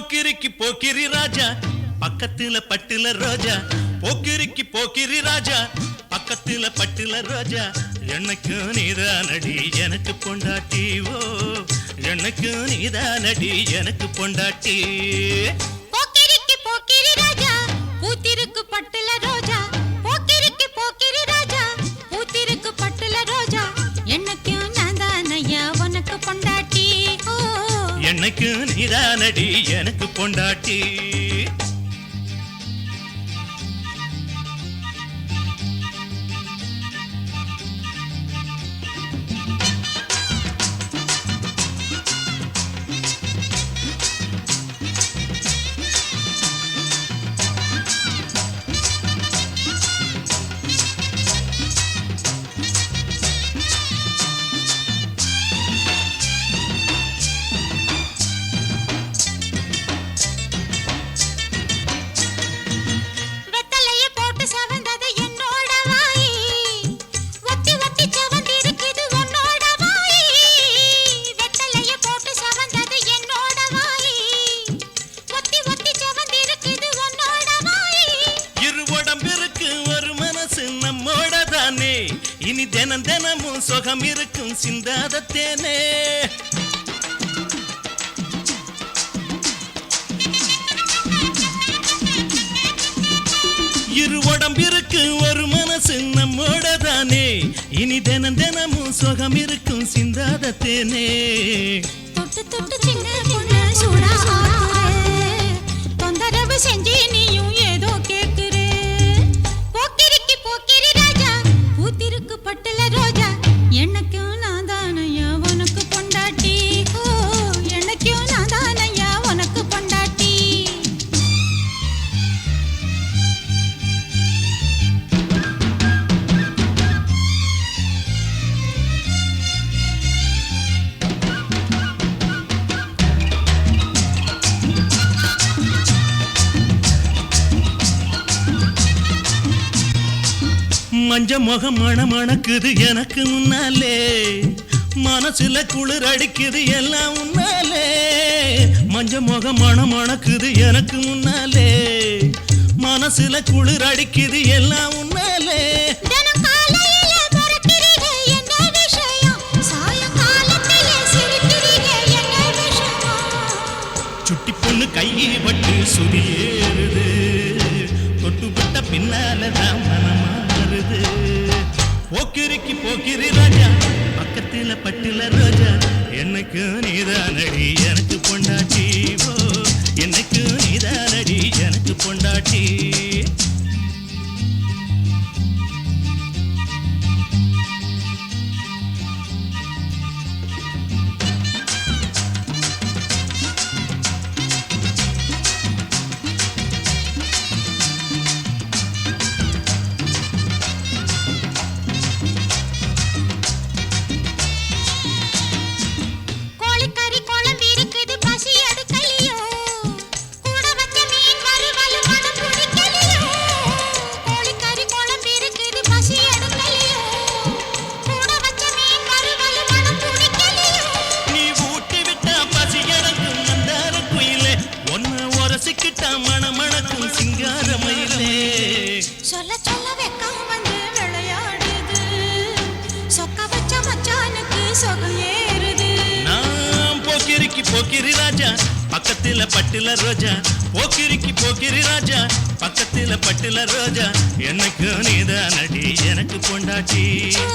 போக்கிரிக்கு போக்கிரி ராஜா பக்கத்துல பட்டுல ரோஜா. போக்கிரிக்கு போக்கிரி ராஜா பக்கத்துல பட்டுல ரோஜா. எனக்கு நீதானடி எனக்கு பொண்டாட்டி ஓ. எனக்கு நீதானடி எனக்கு பொண்டாட்டி. எனக்கு நீதானடி எனக்கு பொண்டாட்டி. இரு இருக்கு ஒரு மனசு நம்மோட தானே இனி தினம் தினமும் சுகம் இருக்கும் சிந்தாத தேனே இரு உடம்பிற்கு ஒரு மனசு நம்மோட தானே இனி தினம் தினமும் சுகம் இருக்கும் சிந்தாத தேனே தொட்டு தொட்டு சின்ன பொண்ணு சூடா மஞ்ச முகம் மண மணக்குது எனக்கு முன்னாலே. மனசுல குளிர் அடிக்குது எல்லாம் முன்னாலே மஞ்ச முகம் மண மணக்குது எனக்கு முன்னாலே. மனசுல குளிர் அடிக்குது எல்லாம் முன்னாலே சுட்டி பொண்ணு கையை பட்டு சுதியேறுது தொட்டு விட்ட பின்னால தான் மனமாறுது போக்கிரிக்கு போக்கிரி ராஜா பக்கத்துல பட்டில ரோஜா. எனக்கு நீதானடி எனக்கு பொண்டாட்டி. ஓ எனக்கு நீதானடி எனக்கு பொண்டாட்டி. சொல்ல சொல்ல வெக்கம் வந்து விளையாடுது. சொக்க வச்ச மச்சானுக்கு சொகம் ஏறுது. நான் போக்கிரிக்கு போக்கிரி ராஜா பக்கத்துல பட்டுல ரோஜா. போக்கிரிக்கு போக்கிரி ராஜா பக்கத்துல பட்டுல ரோஜா. எனக்கு நீதானடி எனக்கு பொண்டாட்டி. ஓ,